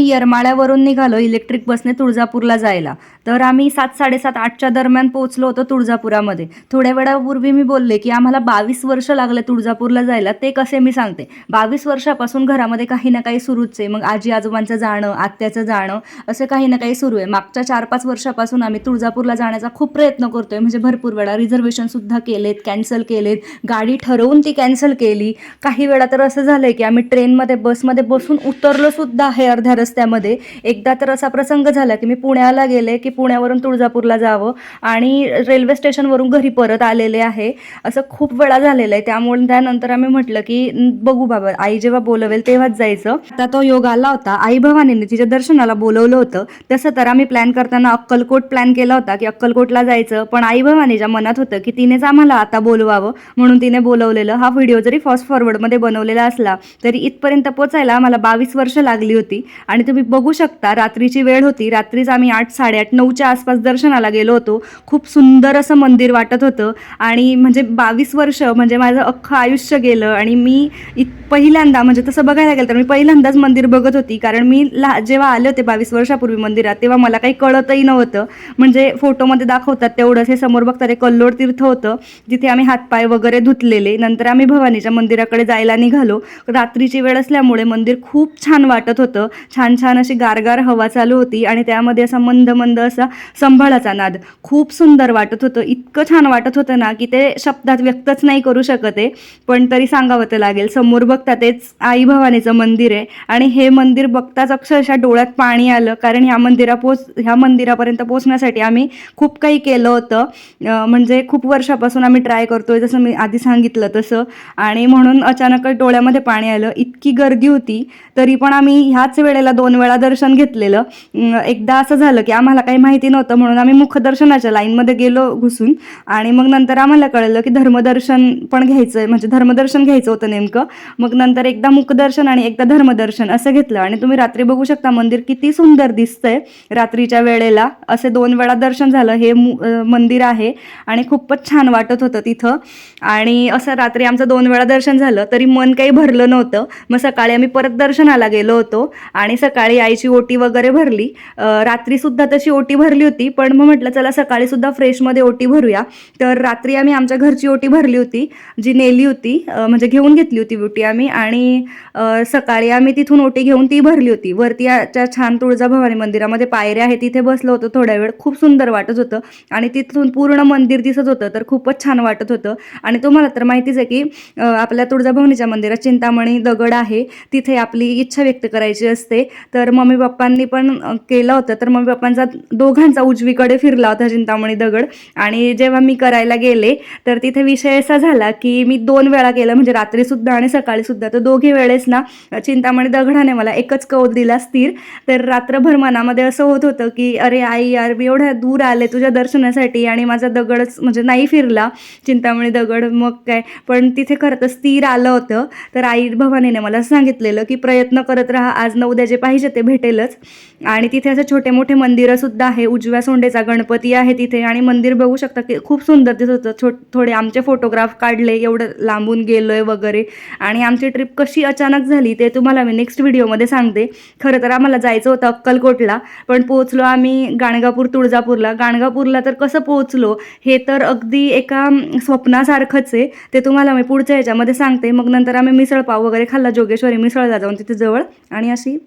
आम्ही येरमाळ्यावरून निघालो इलेक्ट्रिक बसने तुळजापूरला जायला. तर आम्ही सात साडेसात आठच्या दरम्यान पोहोचलो होतो तुळजापुरामध्ये. थोड्या वेळापूर्वी मी बोलले की आम्हाला बावीस वर्ष लागले तुळजापूरला जायला. ते कसे मी सांगते. बावीस वर्षापासून घरामध्ये काही ना काही सुरूच आहे. मग आजी आजोबांचं जाणं आत्याचं जाणं असं काही ना काही सुरू आहे. मागच्या चार पाच वर्षापासून आम्ही तुळजापूरला जाण्याचा खूप प्रयत्न करतोय. म्हणजे भरपूर वेळा रिझर्वेशन सुद्धा केलेत कॅन्सल केलेत. गाडी ठरवून ती कॅन्सल केली. काही वेळा तर असं झालंय की आम्ही ट्रेनमध्ये बसमध्ये बसून उतरलो सुद्धा आहे अर्ध्या रस्त्यामध्ये. एकदा तर असा प्रसंग झाला की मी पुण्याला गेले की पुण्यावरून तुळजापूरला जावं आणि रेल्वे स्टेशनवरून घरी परत आलेले आहे. असं खूप वेळा झालेलं आहे. त्यामुळे त्यानंतर आम्ही म्हटलं की बघू बाबा आई जेव्हा बोलवेल तेव्हाच जायचं. आता तो योग आला होता. आई भवानीने तिच्या दर्शनाला बोलवलं होतं. तसं तर आम्ही प्लॅन करताना अक्कलकोट प्लॅन केला होता की अक्कलकोटला जायचं. पण आई भवानीच्या मनात होतं की तिनेच आम्हाला आता बोलवावं म्हणून तिने बोलवलेलं. हा व्हिडिओ जरी फास्ट फॉरवर्डमध्ये बनवलेला असला तरी इथपर्यंत पोचायला आम्हाला बावीस वर्ष लागली होती. आणि आणि तुम्ही बघू शकता रात्रीची वेळ होती. रात्रीच आम्ही आठ साडेआठ नऊच्या आसपास दर्शनाला गेलो होतो. खूप सुंदर असं मंदिर वाटत होतं. आणि म्हणजे बावीस वर्ष म्हणजे माझं अख्खं आयुष्य गेलं आणि मी इत पहिल्यांदा म्हणजे तसं बघायला गेलं तर मी पहिल्यांदाच मंदिर बघत होती. कारण मी ला जेव्हा आले होते बावीस वर्षापूर्वी मंदिरात तेव्हा मला काही कळतही नव्हतं. म्हणजे फोटोमध्ये दाखवतात तेवढंच. हे समोर बघता ते कल्लोड तीर्थ होतं. जिथे आम्ही हातपाय वगैरे धुतलेले. नंतर आम्ही भवानीच्या मंदिराकडे जायला निघालो. रात्रीची वेळ असल्यामुळे मंदिर खूप छान वाटत होतं. छान छान अशी गारगार हवा चालू होती आणि त्यामध्ये असा मंद मंद असा संभाळाचा नाद. खूप सुंदर वाटत होतं. इतकं छान वाटत होतं ना की ते शब्दात व्यक्तच नाही करू शकत आहे. पण तरी सांगावं तर लागेल समोर बघता तेच आई भवानीचं मंदिर आहे. आणि हे मंदिर बघताच अक्षरशः डोळ्यात पाणी आलं. कारण ह्या मंदिरा पोच ह्या मंदिरापर्यंत पोचण्यासाठी आम्ही खूप काही केलं होतं. म्हणजे खूप वर्षापासून आम्ही ट्राय करतोय जसं मी आधी सांगितलं तसं. आणि म्हणून अचानक डोळ्यामध्ये पाणी आलं. इतकी गर्दी होती तरी पण आम्ही ह्याच वेळेला दोन वेळा दर्शन घेतलेलं. एकदा असं झालं की आम्हाला काही माहिती नव्हतं म्हणून आम्ही मुखदर्शनाच्या लाईनमध्ये गेलो घुसून. आणि मग नंतर आम्हाला कळलं की धर्मदर्शन पण घ्यायचं म्हणजे धर्मदर्शन घ्यायचं होतं नेमकं. मग नंतर एकदा मुखदर्शन आणि एकदा धर्मदर्शन असं घेतलं. आणि तुम्ही रात्री बघू शकता मंदिर किती सुंदर दिसतंय रात्रीच्या वेळेला. असे दोन वेळा दर्शन झालं. हे मु- मंदिर आहे आणि खूपच छान वाटत होतं तिथं. आणि असं रात्री आमचं दोन वेळा दर्शन झालं. तरी मन काही भरलं नव्हतं. मग सकाळी आम्ही परत दर्शनाला गेलो होतो. आणि सकाळी आईची ओटी वगैरे भरली. रात्रीसुद्धा तशी ओटी भरली होती पण मग म्हटलं चला सकाळी सुद्धा फ्रेशमध्ये ओटी भरूया. तर रात्री आम्ही आमच्या घरची ओटी भरली होती जी नेली होती म्हणजे घेऊन घेतली होती ओटी आम्ही आणि सकाळी आम्ही तिथून ओटी घेऊन ती भरली होती. वरती आच्या छान तुळजाभवानी मंदिरामध्ये पायऱ्या आहे तिथे बसलो होतो थोड्या वेळ. खूप सुंदर वाटत होतं आणि तिथून पूर्ण मंदिर दिसत होतं तर खूपच छान वाटत होतं. आणि तुम्हाला तर माहितीच आहे की आपल्या तुळजाभवानीच्या मंदिरात चिंतामणी दगड आहे. तिथे आपली इच्छा व्यक्त करायची असते. तर मम्मी पप्पांनी पण केलं होतं. तर मम्मी पप्पांचा दोघांचा उजवीकडे फिरला होता चिंतामणी दगड. आणि जेव्हा मी करायला गेले तर तिथे विषय असा झाला की मी दोन वेळा केलं. म्हणजे रात्रीसुद्धा आणि सकाळीसुद्धा तर दोघी वेळेस ना चिंतामणी दगडाने मला एकच कौल दिला स्थिर. तर रात्रभर मनामध्ये असं होत होतं की अरे आई यार मी एवढ्या दूर आले तुझ्या दर्शनासाठी आणि माझा दगडच म्हणजे नाही फिरला. चिंतामणी दगड मग काय पण तिथे खरं तर स्थिर आलं होतं. तर आई भवानीने मला सांगितलेलं की प्रयत्न करत राहा. आज न उद्या जे पाहिजे ते भेटेलच. आणि तिथे असं छोटे मोठे मंदिरं सुद्धा आहे. उजव्या सोंडेचा गणपती आहे तिथे. आणि मंदिर बघू शकता की खूप सुंदर दिसत होतं. छो थोडे आमचे फोटोग्राफ काढले एवढं लांबून गेलोय वगैरे. आणि आमची ट्रिप कशी अचानक झाली ते तुम्हाला मी नेक्स्ट व्हिडिओमध्ये सांगते. खरं तर आम्हाला जायचं होतं अक्कलकोटला. पण पोहोचलो आम्ही गाणगापूर तुळजापूरला. गाणगापूरला तर कसं पोहोचलो? हे तर अगदी एका स्वप्नासारखंच आहे. ते तुम्हाला मी पुढच्या ह्याच्यामध्ये सांगते. मग नंतर आम्ही मिसळपाव वगैरे खाल्ला. जोगेश्वरी मिसळला जाऊन तिथे जवळ. आणि अशी